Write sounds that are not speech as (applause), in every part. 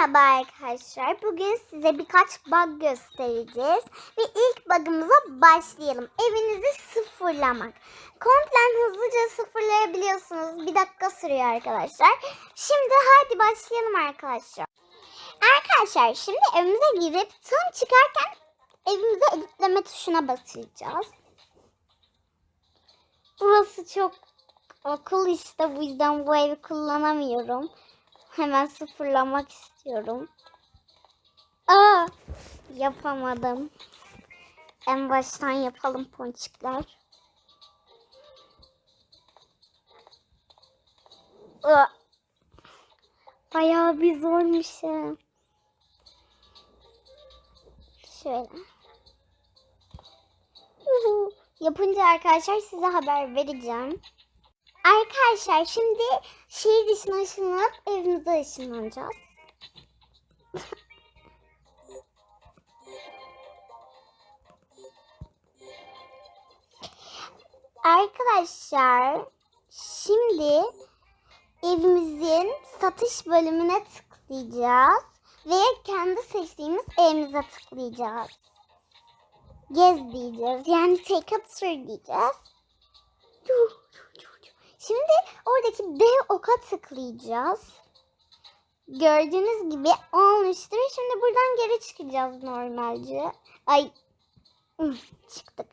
Merhaba arkadaşlar. Bugün size birkaç bug göstereceğiz. Ve ilk bug'ımıza başlayalım. Evinizi sıfırlamak. Komple hızlıca sıfırlayabiliyorsunuz. Bir dakika sürüyor arkadaşlar. Şimdi hadi başlayalım arkadaşlar. Arkadaşlar şimdi evimize girip tam çıkarken evimize editleme tuşuna basacağız. Burası çok okul işte bu yüzden bu evi kullanamıyorum. Hemen sıfırlamak istiyorum. Aa, yapamadım. En baştan yapalım ponçikler. Bayağı bir zormuş ya. Şöyle. Yapınca arkadaşlar size haber vereceğim. Arkadaşlar şimdi şehir dışına ışınlanıp evimize ışınlanacağız. Arkadaşlar şimdi evimizin satış bölümüne tıklayacağız ve kendi seçtiğimiz evimize tıklayacağız. Gez diyeceğiz. Yani take a tour diyeceğiz. Şimdi oradaki dev oka tıklayacağız. Gördüğünüz gibi olmuştur. Şimdi buradan geri çıkacağız normalce. Ay çıktık.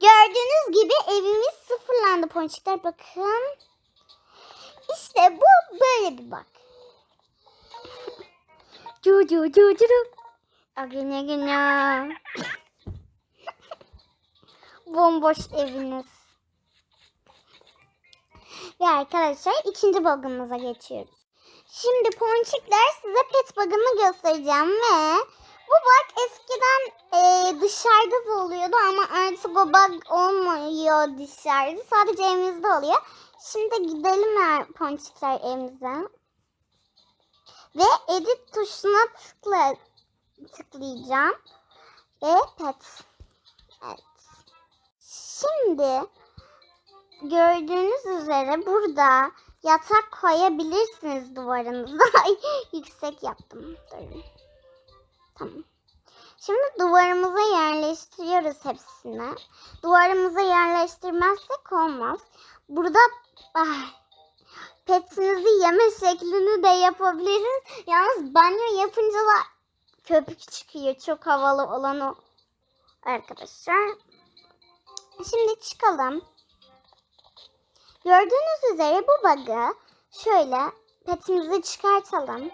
Gördüğünüz gibi evimiz sıfırlandı ponçikler. Bakın. İşte bu böyle bir bak. (laughs) Cu cu cu cu. Agene gene. (laughs) Bomboş eviniz. Ve arkadaşlar ikinci bug'ımıza geçiyoruz. Şimdi ponçikler size pet bug'ını göstereceğim ve bu bug eskiden e, dışarıda da oluyordu ama artık o bug olmuyor dışarıda. Sadece evimizde oluyor. Şimdi gidelim er, ponçikler evimize. Ve edit tuşuna tıkla, tıklayacağım. Ve pet. Evet. Şimdi gördüğünüz üzere burada yatak koyabilirsiniz duvarınıza. (laughs) Yüksek yaptım. Durun. Tamam. Şimdi duvarımıza yerleştiriyoruz hepsini. Duvarımıza yerleştirmezsek olmaz. Burada ah, petinizi yeme şeklini de yapabilirsiniz. Yalnız banyo yapınca da köpük çıkıyor. Çok havalı olan o. Arkadaşlar. Şimdi çıkalım. Gördüğünüz üzere bu bug'ı şöyle petimizi çıkartalım.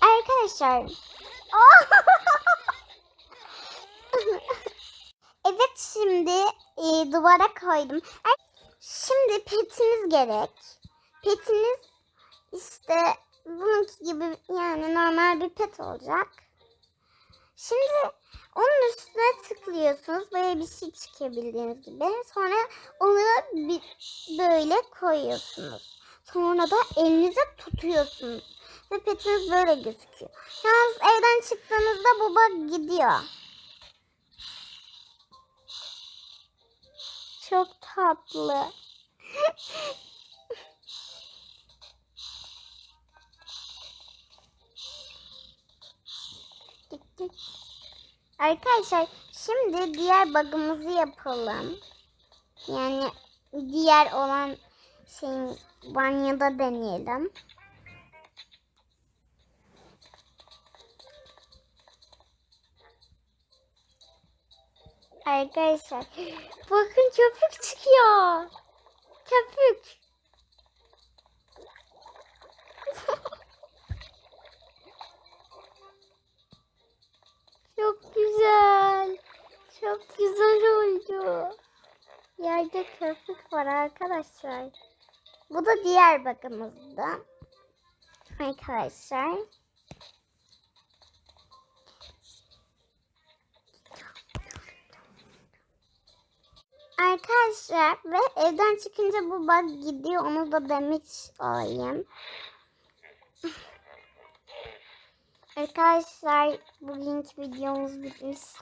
Arkadaşlar. (laughs) evet şimdi e, duvara koydum. Şimdi petiniz gerek. Petiniz işte bununki gibi yani normal bir pet olacak. Şimdi onun üstüne tıklıyorsunuz. Böyle bir şey çıkabildiğiniz gibi. Sonra onu böyle koyuyorsunuz. Sonra da elinize tutuyorsunuz. Ve petiniz böyle gözüküyor. Yalnız evden çıktığınızda bug gidiyor. Çok tatlı. (laughs) Arkadaşlar şimdi diğer bug'ımızı yapalım. Yani diğer olan şeyin banyoda deneyelim. Arkadaşlar bakın köpük çıkıyor. Köpük. Güzel oldu. Yerde köpük var arkadaşlar. Bu da diğer bakımızda. Arkadaşlar. Arkadaşlar ve evden çıkınca bu bug gidiyor. Onu da demiş olayım. Arkadaşlar bugünkü videomuz bitmiş.